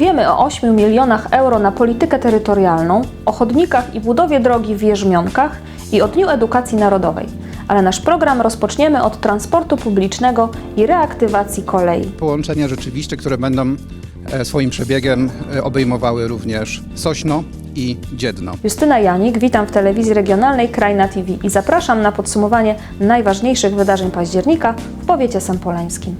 Powiemy o 8 milionach euro na politykę terytorialną, o chodnikach i budowie drogi w Wierzmionkach i o Dniu Edukacji Narodowej. Ale nasz program rozpoczniemy od transportu publicznego i reaktywacji kolei. Połączenia rzeczywiste, które będą e, swoim przebiegiem e, obejmowały również Sośno i Dziedno. Justyna Janik, witam w telewizji regionalnej Krajna TV i zapraszam na podsumowanie najważniejszych wydarzeń października w powiecie sępoleńskim.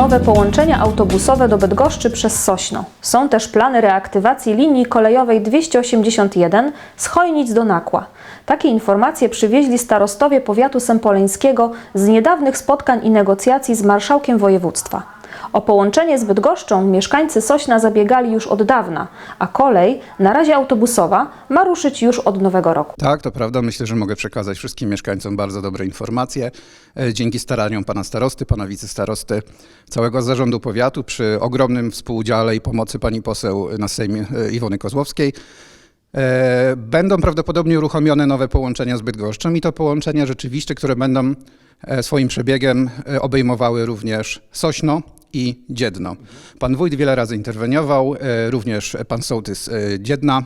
Nowe połączenia autobusowe do Bydgoszczy przez Sośno. Są też plany reaktywacji linii kolejowej 281 z Chojnic do Nakła. Takie informacje przywieźli starostowie powiatu sępoleńskiego z niedawnych spotkań i negocjacji z marszałkiem województwa. O połączenie z Bydgoszczą mieszkańcy Sośna zabiegali już od dawna, a kolej, na razie autobusowa, ma ruszyć już od nowego roku. Tak, to prawda. Myślę, że mogę przekazać wszystkim mieszkańcom bardzo dobre informacje. E, Dzięki staraniom pana starosty, pana wicestarosty, całego zarządu powiatu, przy ogromnym współudziale i pomocy pani poseł na Sejmie e, Iwony Kozłowskiej, e, będą prawdopodobnie uruchomione nowe połączenia z Bydgoszczą i to połączenia rzeczywiście, które będą swoim przebiegiem obejmowały również Sośno i Dziedno. Pan wójt wiele razy interweniował, e, również pan sołtys e, Dziedna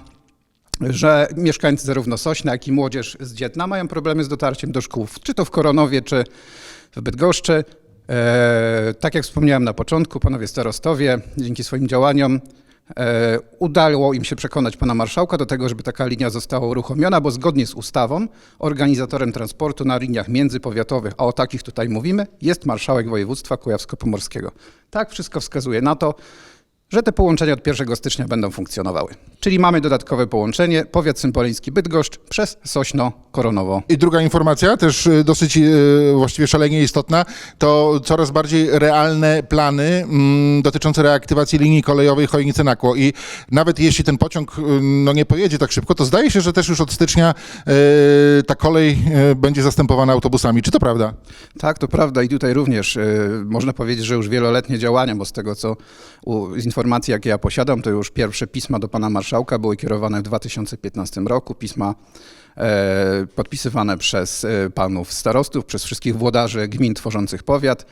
że mieszkańcy zarówno Sośna, jak i młodzież z Dzietna mają problemy z dotarciem do szkół, czy to w Koronowie, czy w Bydgoszczy. E, tak jak wspomniałem na początku, panowie starostowie dzięki swoim działaniom udało im się przekonać pana marszałka do tego, żeby taka linia została uruchomiona, bo zgodnie z ustawą organizatorem transportu na liniach międzypowiatowych, a o takich tutaj mówimy, jest marszałek województwa kujawsko-pomorskiego. Tak wszystko wskazuje na to, że te połączenia od 1 stycznia będą funkcjonowały. Czyli mamy dodatkowe połączenie powiat sympoleński Bydgoszcz przez Sośno Koronowo. I druga informacja, też y, dosyć y, właściwie szalenie istotna, to coraz bardziej realne plany mm, dotyczące reaktywacji linii kolejowej Chojnice-Nakło. I nawet jeśli ten pociąg y, no, nie pojedzie tak szybko, to zdaje się, że też już od stycznia ta kolej będzie zastępowana autobusami. Czy to prawda? Tak, to prawda i tutaj również można powiedzieć, że już wieloletnie działania, bo z tego co u, z informacji, jakie ja posiadam, to już pierwsze pisma do pana marszałka były kierowane w 2015 roku. Pisma e, podpisywane przez e, panów starostów, przez wszystkich włodarzy gmin tworzących powiat.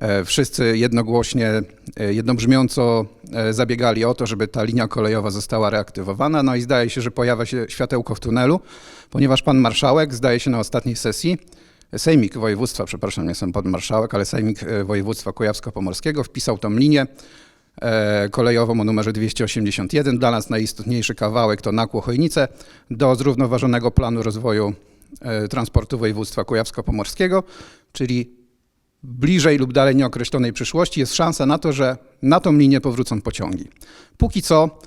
E, Wszyscy jednogłośnie, jednobrzmiąco zabiegali o to, żeby ta linia kolejowa została reaktywowana. No i zdaje się, że pojawia się światełko w tunelu, ponieważ pan marszałek, zdaje się na ostatniej sesji, Sejmik Województwa, przepraszam, nie jestem pan marszałek, ale Sejmik Województwa Kujawsko-Pomorskiego wpisał tą linię kolejową o numerze 281. Dla nas najistotniejszy kawałek to Nakło-Chojnice do zrównoważonego planu rozwoju e, transportu województwa kujawsko-pomorskiego, czyli bliżej lub dalej nieokreślonej przyszłości jest szansa na to, że na tą linię powrócą pociągi. Póki co,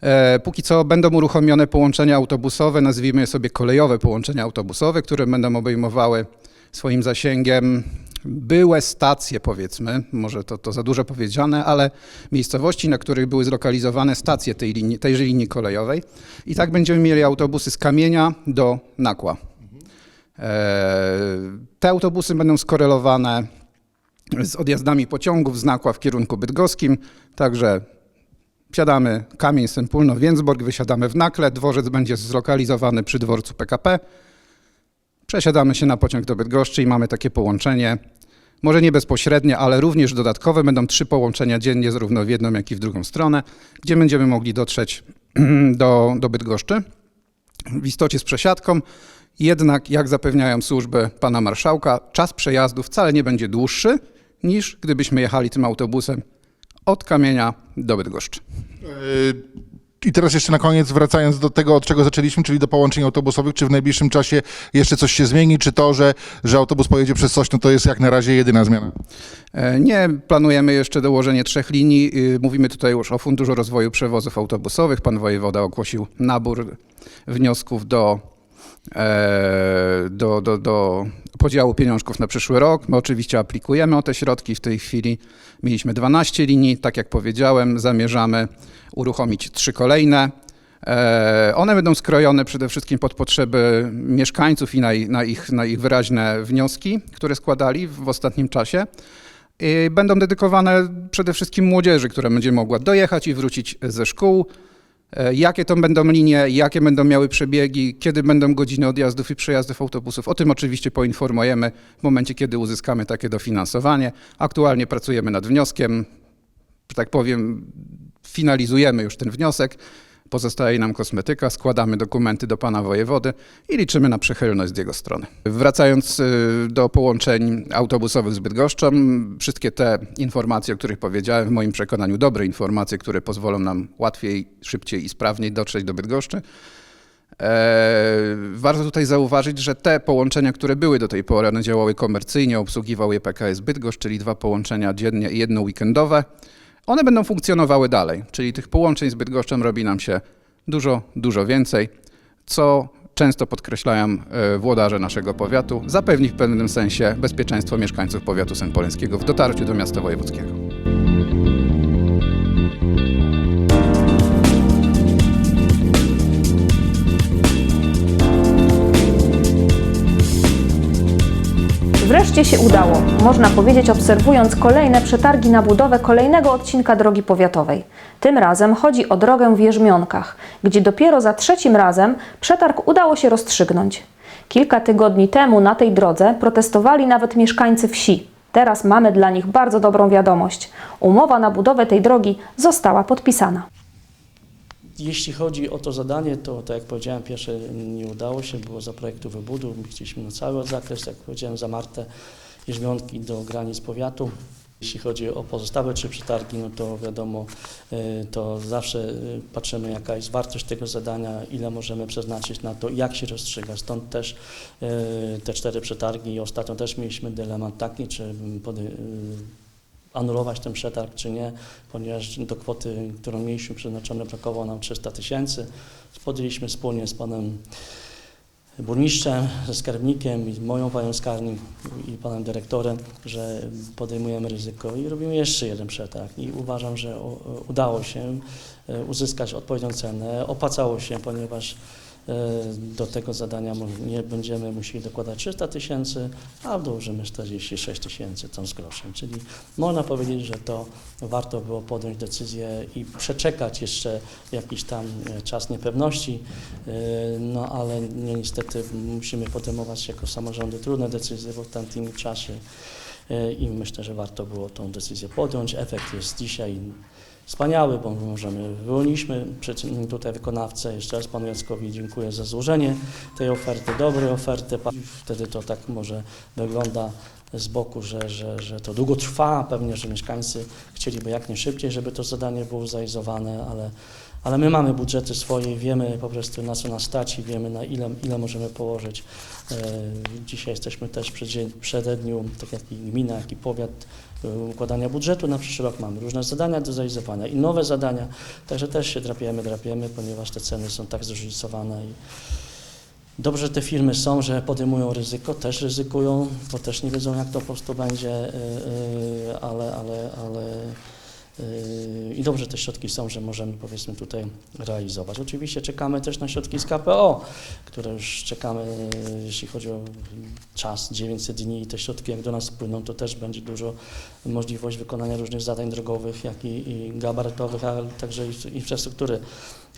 e, póki co będą uruchomione połączenia autobusowe, nazwijmy je sobie kolejowe połączenia autobusowe, które będą obejmowały swoim zasięgiem byłe stacje, powiedzmy, może to, to za dużo powiedziane, ale miejscowości, na których były zlokalizowane stacje tej linii, tejże linii kolejowej. I tak będziemy mieli autobusy z Kamienia do Nakła. E, Te autobusy będą skorelowane z odjazdami pociągów z Nakła w kierunku bydgoskim, także wsiadamy Kamień, Sępólno, Więcborg, wysiadamy w Nakle, dworzec będzie zlokalizowany przy dworcu PKP, przesiadamy się na pociąg do Bydgoszczy i mamy takie połączenie, może nie bezpośrednie, ale również dodatkowe, będą trzy połączenia dziennie, zarówno w jedną, jak i w drugą stronę, gdzie będziemy mogli dotrzeć do, do Bydgoszczy w istocie z przesiadką. Jednak, jak zapewniają służby pana marszałka, czas przejazdu wcale nie będzie dłuższy niż gdybyśmy jechali tym autobusem od Kamienia do Bydgoszczy. Y, I teraz jeszcze na koniec, wracając do tego, od czego zaczęliśmy, czyli do połączeń autobusowych, czy w najbliższym czasie jeszcze coś się zmieni, czy to, że, że autobus pojedzie przez Sośno, to jest jak na razie jedyna zmiana? E, Nie, planujemy jeszcze dołożenie trzech linii. Y, Mówimy tutaj już o Funduszu Rozwoju Przewozów Autobusowych. Pan wojewoda ogłosił nabór wniosków do, do, do, do podziału pieniążków na przyszły rok. My oczywiście aplikujemy o te środki. W tej chwili mieliśmy 12 linii. Tak jak powiedziałem, zamierzamy uruchomić trzy kolejne. E, One będą skrojone przede wszystkim pod potrzeby mieszkańców i na, na, ich, na ich wyraźne wnioski, które składali w ostatnim czasie. I Będą dedykowane przede wszystkim młodzieży, która będzie mogła dojechać i wrócić ze szkół. E, Jakie to będą linie, jakie będą miały przebiegi, kiedy będą godziny odjazdów i przejazdów autobusów. O tym oczywiście poinformujemy w momencie, kiedy uzyskamy takie dofinansowanie. Aktualnie pracujemy nad wnioskiem, że tak powiem, finalizujemy już ten wniosek. Pozostaje nam kosmetyka, składamy dokumenty do pana wojewody i liczymy na przychylność z jego strony. Wracając y, do połączeń autobusowych z Bydgoszczą, wszystkie te informacje, o których powiedziałem, w moim przekonaniu dobre informacje, które pozwolą nam łatwiej, szybciej i sprawniej dotrzeć do Bydgoszczy. E, Warto tutaj zauważyć, że te połączenia, które były do tej pory, one działały komercyjnie, obsługiwał je PKS Bydgoszcz, czyli dwa połączenia dziennie i jedno weekendowe. One będą funkcjonowały dalej, czyli tych połączeń z Bydgoszczem robi nam się dużo, dużo więcej, co często podkreślają e, włodarze naszego powiatu, zapewni w pewnym sensie bezpieczeństwo mieszkańców powiatu sępoleńskiego w dotarciu do miasta wojewódzkiego. Wreszcie się udało, można powiedzieć, obserwując kolejne przetargi na budowę kolejnego odcinka drogi powiatowej. Tym razem chodzi o drogę w Jerzmionkach, gdzie dopiero za trzecim razem przetarg udało się rozstrzygnąć. Kilka tygodni temu na tej drodze protestowali nawet mieszkańcy wsi. Teraz mamy dla nich bardzo dobrą wiadomość. Umowa na budowę tej drogi została podpisana. Jeśli chodzi o to zadanie, to tak jak powiedziałem, pierwsze nie udało się, było za projektu wybudu, my chcieliśmy na cały zakres, jak powiedziałem, za Martę Jerzmionki do granic powiatu. Jeśli chodzi o pozostałe trzy przetargi, no to wiadomo, y, to zawsze y, patrzymy jaka jest wartość tego zadania, ile możemy przeznaczyć na to, jak się rozstrzyga. Stąd też y, te cztery przetargi. Ostatnio też mieliśmy dylemat taki, czy anulować ten przetarg, czy nie, ponieważ do kwoty, którą mieliśmy przeznaczone, brakowało nam 300 tysięcy. Podjęliśmy wspólnie z panem burmistrzem, ze skarbnikiem i moją panią skarbnik i panem dyrektorem, że podejmujemy ryzyko i robimy jeszcze jeden przetarg. I uważam, że udało się e, uzyskać odpowiednią cenę. Opłacało się, ponieważ do tego zadania nie będziemy musieli dokładać 300 tysięcy, a dołożymy 46 tysięcy, tą z groszem. Czyli można powiedzieć, że to warto było podjąć decyzję i przeczekać jeszcze jakiś tam e, czas niepewności, e, no ale nie, niestety musimy podejmować jako samorządy trudne decyzje w tamtym czasie e, i myślę, że warto było tą decyzję podjąć. Efekt jest dzisiaj wspaniały, bo możemy, wyłoniliśmy przed- tutaj wykonawcę. Jeszcze raz panu Jackowi dziękuję za złożenie tej oferty, dobrej oferty. Wtedy to tak może wygląda z boku, że, że, że to długo trwa, pewnie, że mieszkańcy chcieliby jak najszybciej, żeby to zadanie było zrealizowane, ale, ale my mamy budżety swoje, wiemy po prostu na co nas stać i wiemy na ile, ile możemy położyć. E, Dzisiaj jesteśmy też w przedzie- przededniu, tak jak i gmina, jak i powiat, układania budżetu na przyszły rok. Mamy różne zadania do zrealizowania i nowe zadania, także też się drapiemy, drapiemy, ponieważ te ceny są tak zróżnicowane i Dobrze, te firmy są, że podejmują ryzyko, też ryzykują, bo też nie wiedzą, jak to po prostu będzie, y, y, ale, ale, ale y, i dobrze te środki są, że możemy powiedzmy tutaj realizować. Oczywiście czekamy też na środki z KPO, które już czekamy, jeśli chodzi o czas 900 dni i te środki jak do nas wpłyną, to też będzie dużo możliwość wykonania różnych zadań drogowych, jak i, i gabarytowych, ale także infrastruktury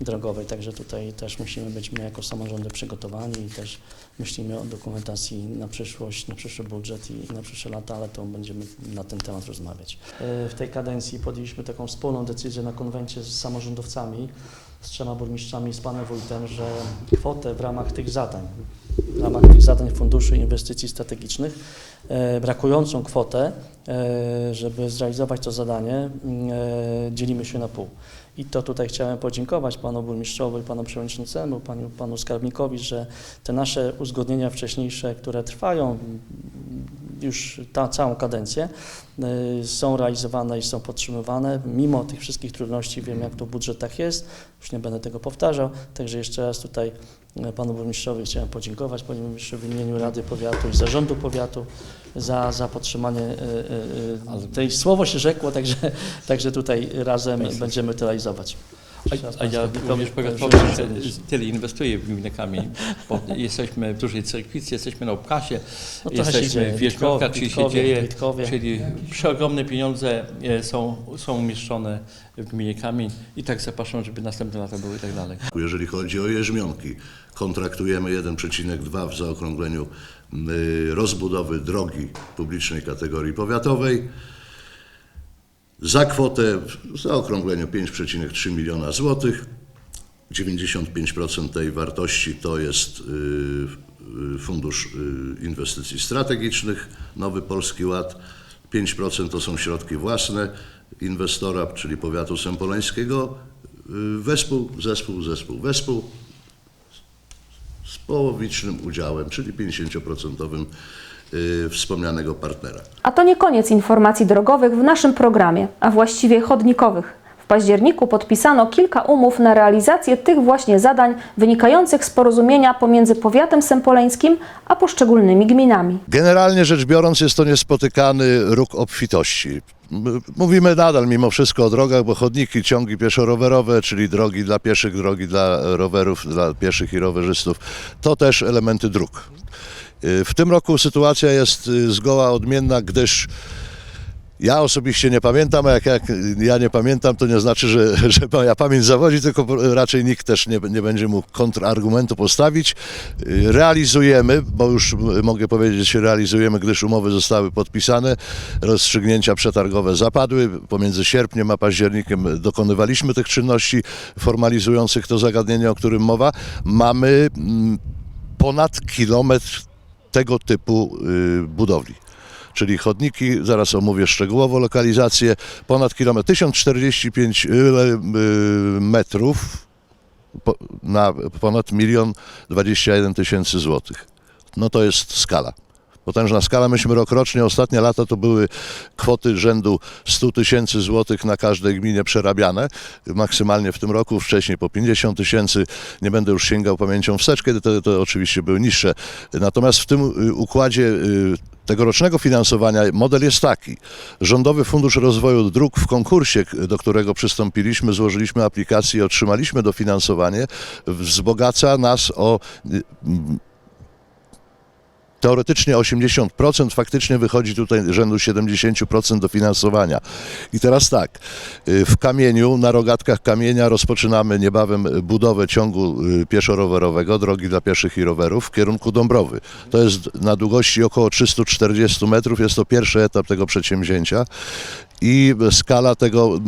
drogowej, także tutaj też musimy być my jako samorządy przygotowani i też myślimy o dokumentacji na przyszłość, na przyszły budżet i na przyszłe lata, ale to będziemy na ten temat rozmawiać. E, W tej kadencji podjęliśmy taką wspólną decyzję na konwencie z samorządowcami, z trzema burmistrzami z panem wójtem, że kwotę w ramach tych zadań, w ramach tych zadań Funduszu Inwestycji Strategicznych, e, brakującą kwotę, e, żeby zrealizować to zadanie, dzielimy się na pół. I to tutaj chciałem podziękować panu burmistrzowi, panu przewodniczącemu, panu, panu skarbnikowi, że te nasze uzgodnienia wcześniejsze, które trwają już ta całą kadencję, y, są realizowane i są podtrzymywane. Mimo tych wszystkich trudności, wiem jak to w budżetach jest, już nie będę tego powtarzał, także jeszcze raz tutaj panu burmistrzowi chciałem podziękować, panie burmistrzu, w imieniu Rady Powiatu i Zarządu Powiatu za, za podtrzymanie y, y, tej słowo się rzekło, także, także tutaj razem będziemy to realizować. A, a ja że- że tyle inwestuję w gminę Kamień, bo jesteśmy w dużej cerkwicy, jesteśmy na Obkasie, No jesteśmy w Witkowie, czyli się dzieje, Witkowie. czyli przeogromne pieniądze e, są, są umieszczone w gminie Kamień i tak zapraszam, żeby następne lata były i tak dalej. Jeżeli chodzi o jeżmionki, kontraktujemy 1,2 w zaokrągleniu rozbudowy drogi publicznej kategorii powiatowej za kwotę w zaokrągleniu 5,3 miliona złotych. 95% tej wartości to jest y, y, Fundusz y, Inwestycji Strategicznych, Nowy Polski Ład. 5% to są środki własne inwestora, czyli powiatu sępoleńskiego. Wespół, zespół, zespół, wespół z połowicznym udziałem, czyli 50% y, wspomnianego partnera. A to nie koniec informacji drogowych w naszym programie, a właściwie chodnikowych. W październiku podpisano kilka umów na realizację tych właśnie zadań wynikających z porozumienia pomiędzy powiatem sępoleńskim a poszczególnymi gminami. Generalnie rzecz biorąc, jest to niespotykany róg obfitości. Mówimy nadal mimo wszystko o drogach, bo chodniki, ciągi pieszo-rowerowe, czyli drogi dla pieszych, drogi dla rowerów, dla pieszych i rowerzystów, to też elementy dróg. Y, W tym roku sytuacja jest y, zgoła odmienna, gdyż ja osobiście nie pamiętam, a jak, jak ja nie pamiętam, to nie znaczy, że, że moja pamięć zawodzi, tylko raczej nikt też nie, nie będzie mógł kontrargumentu postawić. Y, Realizujemy, bo już mogę powiedzieć, realizujemy, gdyż umowy zostały podpisane, rozstrzygnięcia przetargowe zapadły. Pomiędzy sierpniem a październikiem dokonywaliśmy tych czynności formalizujących to zagadnienie, o którym mowa. Mamy mm, ponad kilometr tego typu y, budowli czyli chodniki, zaraz omówię szczegółowo lokalizację, ponad kilometr, 1045 y, y, metrów na ponad milion 21 tysięcy złotych. No to jest skala. Potężna skala. Myśmy rokrocznie, ostatnie lata to były kwoty rzędu 100 tysięcy złotych na każdej gminie przerabiane. Maksymalnie w tym roku, wcześniej po 50 tysięcy. Nie będę już sięgał pamięcią wstecz, kiedy to, to oczywiście były niższe. Natomiast w tym y, układzie y, tegorocznego finansowania model jest taki. Rządowy Fundusz Rozwoju Dróg w konkursie, do którego przystąpiliśmy, złożyliśmy aplikację i otrzymaliśmy dofinansowanie, wzbogaca nas o y, teoretycznie 80%, faktycznie wychodzi tutaj rzędu 70% dofinansowania. I teraz tak, y, w kamieniu, na rogatkach kamienia rozpoczynamy niebawem budowę ciągu y, pieszo-rowerowego, drogi dla pieszych i rowerów w kierunku Dąbrowy. To jest na długości około 340 metrów, jest to pierwszy etap tego przedsięwzięcia i skala tego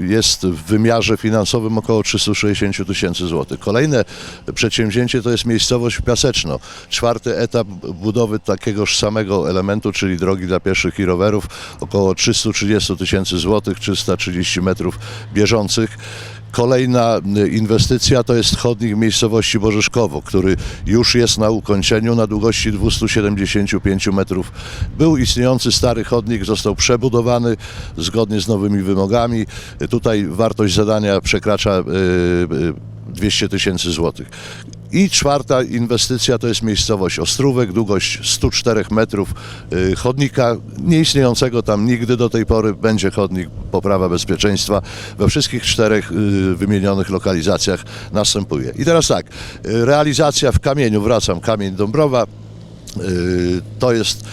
y, jest w wymiarze finansowym około 360 tysięcy złotych. Kolejne przedsięwzięcie to jest miejscowość Piaseczno. Czwarty etap budowy takiegoż samego elementu, czyli drogi dla pieszych i rowerów, około 330 tysięcy złotych, 330 metrów bieżących. Kolejna y, inwestycja to jest chodnik w miejscowości Bożyszkowo, który już jest na ukończeniu na długości 275 metrów. Był istniejący stary chodnik, został przebudowany zgodnie z nowymi wymogami. Y, Tutaj wartość zadania przekracza y, y, 200 tysięcy złotych. I czwarta inwestycja to jest miejscowość Ostrówek, długość 104 metrów y, chodnika, nieistniejącego tam nigdy do tej pory, będzie chodnik, poprawa bezpieczeństwa. We wszystkich czterech y, wymienionych lokalizacjach następuje. I teraz tak, y, realizacja w kamieniu, wracam, kamień Dąbrowa, to jest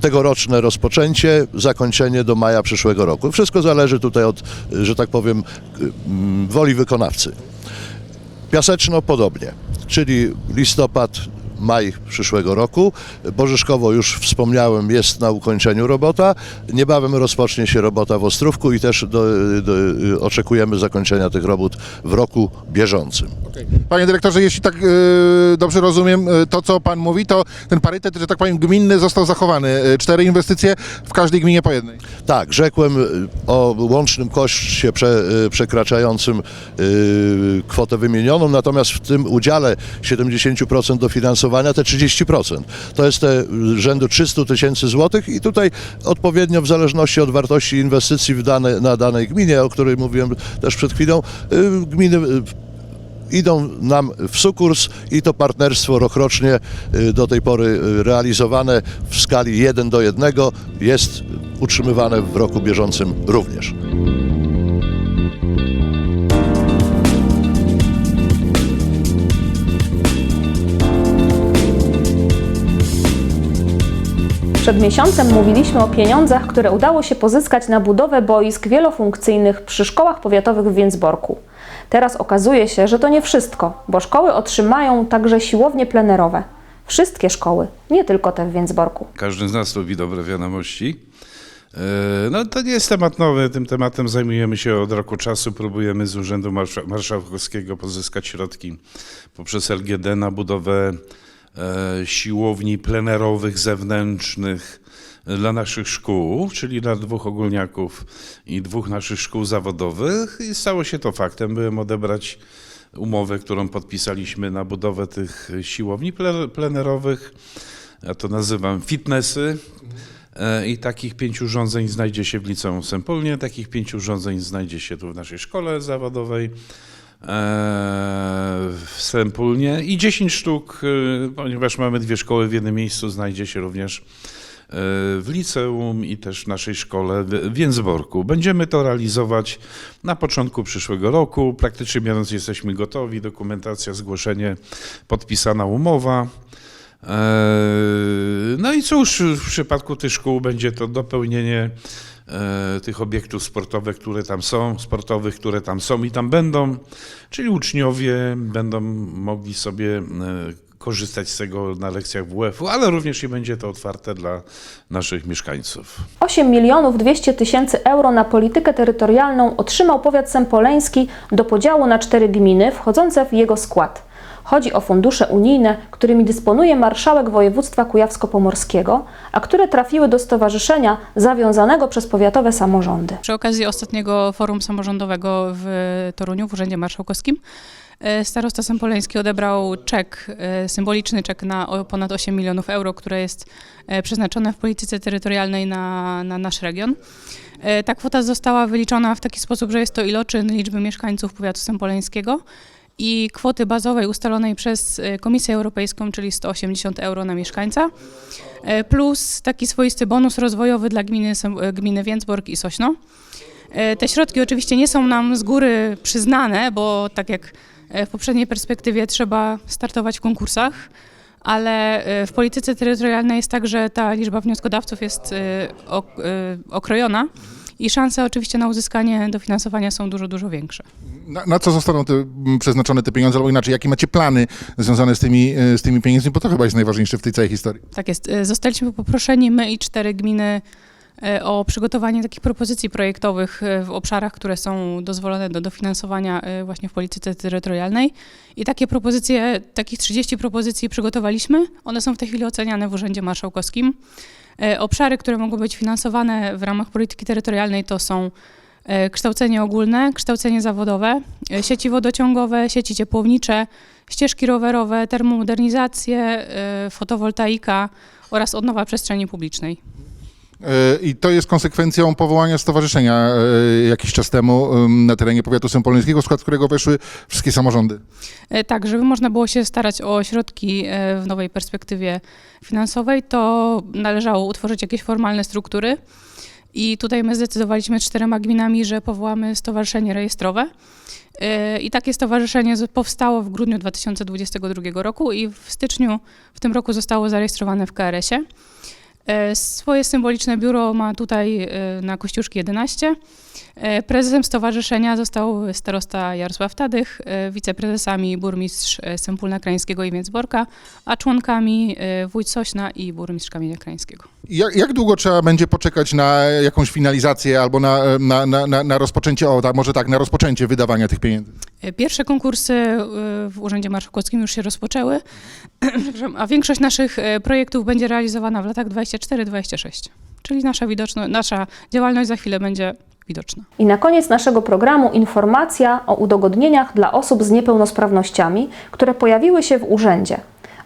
tegoroczne rozpoczęcie, zakończenie do maja przyszłego roku. Wszystko zależy tutaj od, że tak powiem, woli wykonawcy. Piaseczno podobnie, czyli listopad, maj przyszłego roku. Bożyszkowo już wspomniałem, jest na ukończeniu robota. Niebawem rozpocznie się robota w Ostrówku i też do, do, oczekujemy zakończenia tych robót w roku bieżącym. Panie dyrektorze, jeśli tak e, dobrze rozumiem e, to, co pan mówi, to ten parytet, że tak powiem, gminny został zachowany. E, Cztery inwestycje w każdej gminie po jednej. Tak, rzekłem y, o łącznym koszcie prze, y, przekraczającym y, kwotę wymienioną, natomiast w tym udziale 70% dofinansowania te 30%. To jest te y, rzędu 300 tysięcy złotych i tutaj odpowiednio w zależności od wartości inwestycji w dane, na danej gminie, o której mówiłem też przed chwilą, y, gminy y, idą nam w sukurs i to partnerstwo rokrocznie do tej pory realizowane w skali 1 do 1 jest utrzymywane w roku bieżącym również. Przed miesiącem mówiliśmy o pieniądzach, które udało się pozyskać na budowę boisk wielofunkcyjnych przy szkołach powiatowych w Więcborku. Teraz okazuje się, że to nie wszystko, bo szkoły otrzymają także siłownie plenerowe. Wszystkie szkoły, nie tylko te w Więcborku. Każdy z nas lubi dobre wiadomości. E, No to nie jest temat nowy, tym tematem zajmujemy się od roku czasu. Próbujemy z Urzędu Marsza- Marszałkowskiego pozyskać środki poprzez LGD na budowę siłowni plenerowych, zewnętrznych dla naszych szkół, czyli dla dwóch ogólniaków i dwóch naszych szkół zawodowych. I stało się to faktem. Byłem odebrać umowę, którą podpisaliśmy na budowę tych siłowni ple- plenerowych. Ja to nazywam fitnessy. E, I takich pięć urządzeń znajdzie się w liceum Sempolnie, takich pięć urządzeń znajdzie się tu w naszej szkole zawodowej e, w Sempulnie i 10 sztuk, e, ponieważ mamy dwie szkoły w jednym miejscu, znajdzie się również e, w liceum i też w naszej szkole w Więcborku. Będziemy to realizować na początku przyszłego roku. Praktycznie biorąc jesteśmy gotowi, dokumentacja, zgłoszenie, podpisana umowa. Eee, No i cóż, w przypadku tych szkół będzie to dopełnienie tych obiektów sportowych, które tam są, sportowych, które tam są i tam będą, czyli uczniowie będą mogli sobie e, korzystać z tego na lekcjach WF-u, ale również i będzie to otwarte dla naszych mieszkańców. 8 milionów 200 tysięcy euro na politykę terytorialną otrzymał powiat sępoleński do podziału na cztery gminy wchodzące w jego skład. Chodzi o fundusze unijne, którymi dysponuje marszałek województwa kujawsko-pomorskiego, a które trafiły do stowarzyszenia zawiązanego przez powiatowe samorządy. Przy okazji ostatniego forum samorządowego w Toruniu, w Urzędzie Marszałkowskim, e, starosta Sępoleński odebrał czek, e, symboliczny czek na ponad 8 milionów euro, które jest e, przeznaczone w polityce terytorialnej na, na nasz region. Ta kwota została wyliczona w taki sposób, że jest to iloczyn liczby mieszkańców powiatu sępoleńskiego i kwoty bazowej ustalonej przez e, Komisję Europejską, czyli 180 euro na mieszkańca, e, plus taki swoisty bonus rozwojowy dla gminy, e, gminy Więcborg i Sośno. Te środki oczywiście nie są nam z góry przyznane, bo tak jak w poprzedniej perspektywie trzeba startować w konkursach, ale w polityce terytorialnej jest tak, że ta liczba wnioskodawców jest ok- okrojona i szanse oczywiście na uzyskanie dofinansowania są dużo, dużo większe. Na, na co zostaną te, m, przeznaczone te pieniądze, albo inaczej, jakie macie plany związane z tymi, e, z tymi pieniędzmi, bo to chyba jest najważniejsze w tej całej historii. Tak jest. E, Zostaliśmy poproszeni my i cztery gminy e, o przygotowanie takich propozycji projektowych w obszarach, które są dozwolone do dofinansowania właśnie w polityce terytorialnej. I takie propozycje, takich 30 propozycji przygotowaliśmy. One są w tej chwili oceniane w Urzędzie Marszałkowskim. E, Obszary, które mogą być finansowane w ramach polityki terytorialnej to są e, kształcenie ogólne, kształcenie zawodowe, e, sieci wodociągowe, sieci ciepłownicze, ścieżki rowerowe, termomodernizację, e, fotowoltaika oraz odnowa przestrzeni publicznej. I to jest konsekwencją powołania stowarzyszenia e, jakiś czas temu em, na terenie powiatu sępoleńskiego, w skład którego weszły wszystkie samorządy. E, Tak, żeby można było się starać o środki e, w nowej perspektywie finansowej, to należało utworzyć jakieś formalne struktury. I tutaj my zdecydowaliśmy czterema gminami, że powołamy stowarzyszenie rejestrowe. I takie stowarzyszenie powstało w grudniu 2022 roku i w styczniu w tym roku zostało zarejestrowane w KRS-ie. E, Swoje symboliczne biuro ma tutaj e, na Kościuszki 11. E, Prezesem stowarzyszenia został starosta Jarosław Tadych, e, wiceprezesami burmistrz e, Sępólna Krańskiego i Więcborka, a członkami wójt Sośna i burmistrz Kamienia Krańskiego. Jak, jak długo trzeba będzie poczekać na jakąś finalizację albo na, na, na, na, na rozpoczęcie, o może tak, na rozpoczęcie wydawania tych pieniędzy? Pierwsze konkursy w Urzędzie Marszałkowskim już się rozpoczęły, a większość naszych projektów będzie realizowana w latach 24-26. Czyli nasza, widoczno, nasza działalność za chwilę będzie widoczna. I na koniec naszego programu informacja o udogodnieniach dla osób z niepełnosprawnościami, które pojawiły się w urzędzie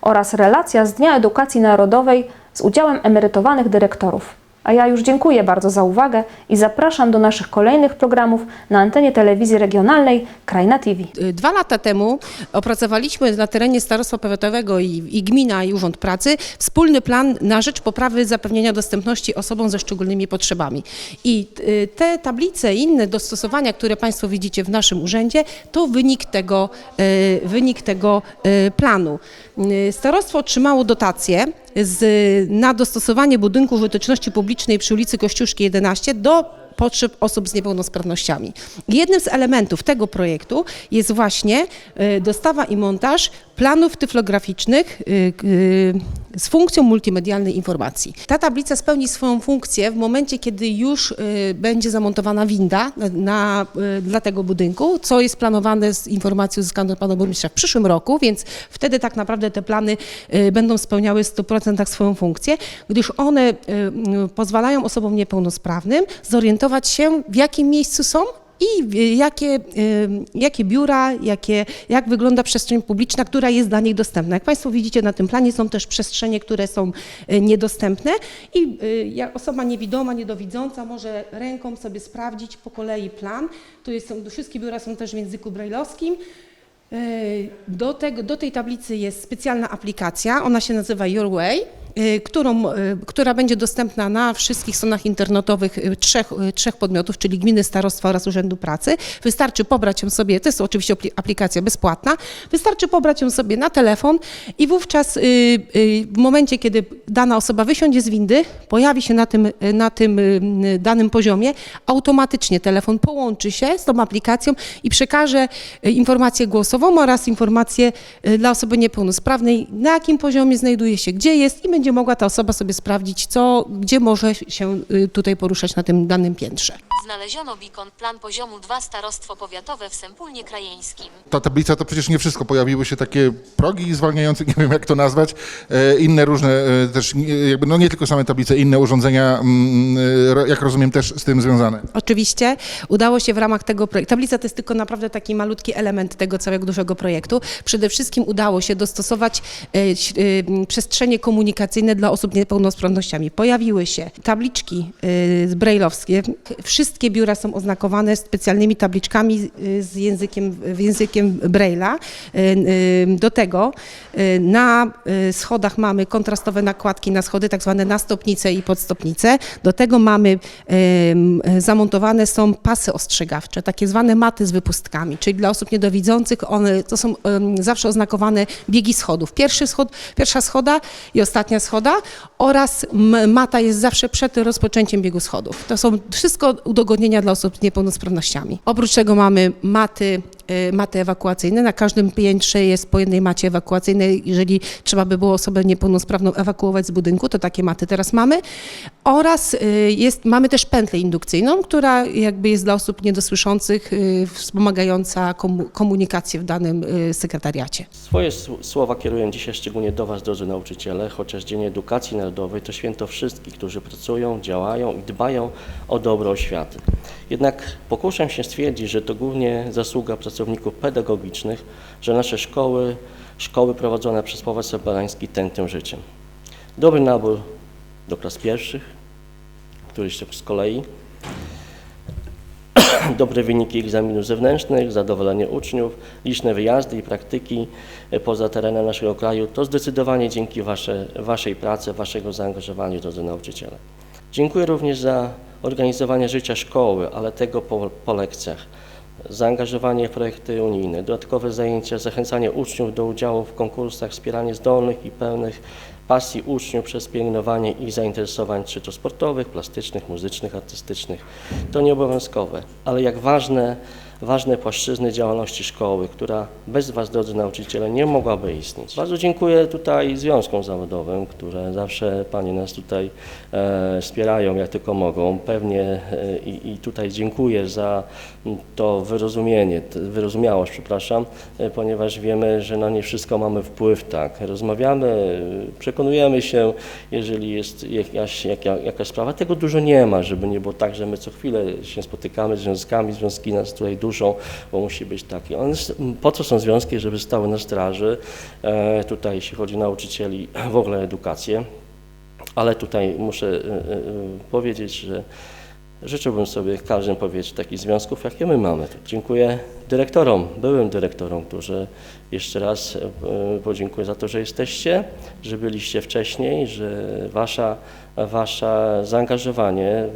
oraz relacja z Dnia Edukacji Narodowej z udziałem emerytowanych dyrektorów. A ja już dziękuję bardzo za uwagę i zapraszam do naszych kolejnych programów na antenie telewizji regionalnej Krajna TV. Y, Dwa lata temu opracowaliśmy na terenie Starostwa Powiatowego i, i Gmina i Urząd Pracy wspólny plan na rzecz poprawy zapewnienia dostępności osobom ze szczególnymi potrzebami. I y, te tablice i inne dostosowania, które Państwo widzicie w naszym urzędzie, to wynik tego, y, wynik tego planu. Y, Starostwo otrzymało dotację z, na dostosowanie budynku użyteczności publicznej przy ulicy Kościuszki 11 do potrzeb osób z niepełnosprawnościami. Jednym z elementów tego projektu jest właśnie e, dostawa i montaż planów tyflograficznych e, e, z funkcją multimedialnej informacji. Ta tablica spełni swoją funkcję w momencie, kiedy już będzie zamontowana winda na, dla tego budynku, co jest planowane z informacją uzyskaną pana burmistrza w przyszłym roku, więc wtedy tak naprawdę te plany będą spełniały w 100% swoją funkcję, gdyż one pozwalają osobom niepełnosprawnym zorientować się, w jakim miejscu są i jakie, jakie biura, jakie, jak wygląda przestrzeń publiczna, która jest dla nich dostępna. Jak Państwo widzicie na tym planie są też przestrzenie, które są e, niedostępne i jak osoba niewidoma, niedowidząca może ręką sobie sprawdzić po kolei plan. Tu jest, są, wszystkie biura są też w języku brajlowskim. E, Do, tego, do tej tablicy jest specjalna aplikacja, ona się nazywa Your Way, którą, e, która będzie dostępna na wszystkich stronach internetowych e, trzech, trzech podmiotów, czyli Gminy, Starostwa oraz Urzędu Pracy. Wystarczy pobrać ją sobie, to jest oczywiście apli- aplikacja bezpłatna, wystarczy pobrać ją sobie na telefon i wówczas y, y, w momencie, kiedy dana osoba wysiądzie z windy, pojawi się na tym, y, na tym y, danym poziomie, automatycznie telefon połączy się z tą aplikacją i przekaże y, informację głosową oraz informację y, dla osoby niepełnosprawnej, na jakim poziomie znajduje się, gdzie jest i będzie mogła ta osoba sobie sprawdzić, co, gdzie może się y, tutaj poruszać na tym danym piętrze. Znaleziono beacon plan poziomu 2 Starostwo Powiatowe w Sępólnie Krajeńskim. Ta tablica to przecież nie wszystko. Pojawiły się takie progi zwalniające, nie wiem jak to nazwać, e, inne różne e, też, nie- jakby, no nie tylko same tablice, inne urządzenia, mm, e, jak rozumiem, też z tym związane. Oczywiście udało się w ramach tego projektu. Tablica to jest tylko naprawdę taki malutki element tego całego dużego projektu. Przede wszystkim udało się dostosować przestrzenie komunikacyjne dla osób z niepełnosprawnościami. Pojawiły się tabliczki e, brajlowskie. Wszystkie biura są oznakowane specjalnymi tabliczkami e, z językiem, językiem Braille'a. E, e, Do tego na schodach mamy kontrastowe nakładki na schody, tak zwane nastopnice i podstopnice. Do tego mamy zamontowane są pasy ostrzegawcze, takie zwane maty z wypustkami, czyli dla osób niedowidzących one to są zawsze oznakowane biegi schodów. Pierwszy schod, pierwsza schoda i ostatnia schoda oraz mata jest zawsze przed rozpoczęciem biegu schodów. To są wszystko udogodnienia dla osób z niepełnosprawnościami. Oprócz tego mamy maty maty ewakuacyjne. Na każdym piętrze jest po jednej macie ewakuacyjnej. Jeżeli trzeba by było osobę niepełnosprawną ewakuować z budynku, to takie maty teraz mamy. Oraz y, jest, mamy też pętlę indukcyjną, która jakby jest dla osób niedosłyszących y, wspomagająca komu- komunikację w danym y, sekretariacie. Swoje słowa kieruję dzisiaj szczególnie do Was, drodzy nauczyciele, chociaż Dzień Edukacji Narodowej to święto wszystkich, którzy pracują, działają i dbają o dobro oświaty. Jednak pokuszę się stwierdzić, że to głównie zasługa pracowników pedagogicznych, że nasze szkoły, szkoły prowadzone przez Pałac Soberański tętnią życiem. Dobry nabór do klas pierwszych, któryś z kolei dobre wyniki egzaminów zewnętrznych, zadowolenie uczniów, liczne wyjazdy i praktyki e, poza terenem naszego kraju, to zdecydowanie dzięki wasze, Waszej pracy, Waszego zaangażowaniu, drodzy nauczyciele. Dziękuję również za organizowanie życia szkoły, ale tego po, po lekcjach, zaangażowanie w projekty unijne, dodatkowe zajęcia, zachęcanie uczniów do udziału w konkursach, wspieranie zdolnych i pełnych pasji uczniów, przez pielęgnowanie ich zainteresowań, czy to sportowych, plastycznych, muzycznych, artystycznych. To nieobowiązkowe, ale jak ważne, ważne płaszczyzny działalności szkoły, która bez Was, drodzy nauczyciele, nie mogłaby istnieć. Bardzo dziękuję tutaj związkom zawodowym, które zawsze Panie nas tutaj e, wspierają jak tylko mogą. Pewnie e, i, tutaj dziękuję za to wyrozumienie, wyrozumiałość, przepraszam, e, ponieważ wiemy, że na nie wszystko mamy wpływ, tak. Rozmawiamy, przekonujemy się, jeżeli jest jakaś, jaka, jakaś sprawa. Tego dużo nie ma, żeby nie było tak, że my co chwilę się spotykamy z związkami, związki nas tutaj duszą, bo musi być taki. On po co są związki, żeby stały na straży, e, tutaj jeśli chodzi o nauczycieli, w ogóle edukację, ale tutaj muszę e, e, e, powiedzieć, że Życzyłbym sobie każdym powiedzieć takich związków, jakie my mamy. Dziękuję dyrektorom, byłym dyrektorom, którzy jeszcze raz e, podziękuję za to, że jesteście, że byliście wcześniej, że wasza, wasze zaangażowanie e,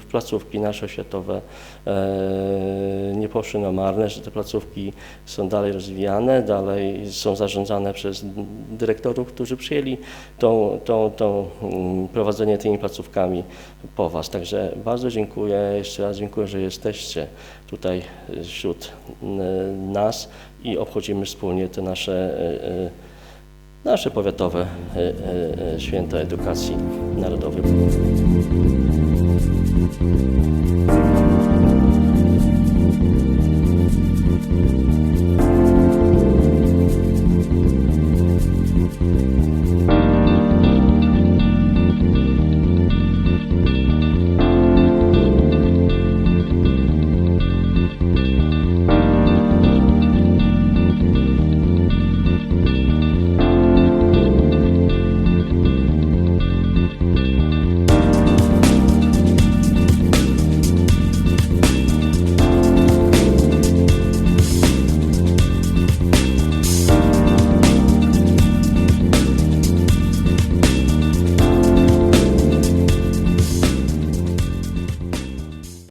w placówki nasze oświatowe e, nie poszły na marne, że te placówki są dalej rozwijane, dalej są zarządzane przez dyrektorów, którzy przyjęli tą, tą, tą, mm, prowadzenie tymi placówkami po Was. Także bardzo dziękuję, jeszcze raz dziękuję, że jesteście tutaj e, wśród e, nas i obchodzimy wspólnie te nasze, e, nasze powiatowe święta edukacji narodowej.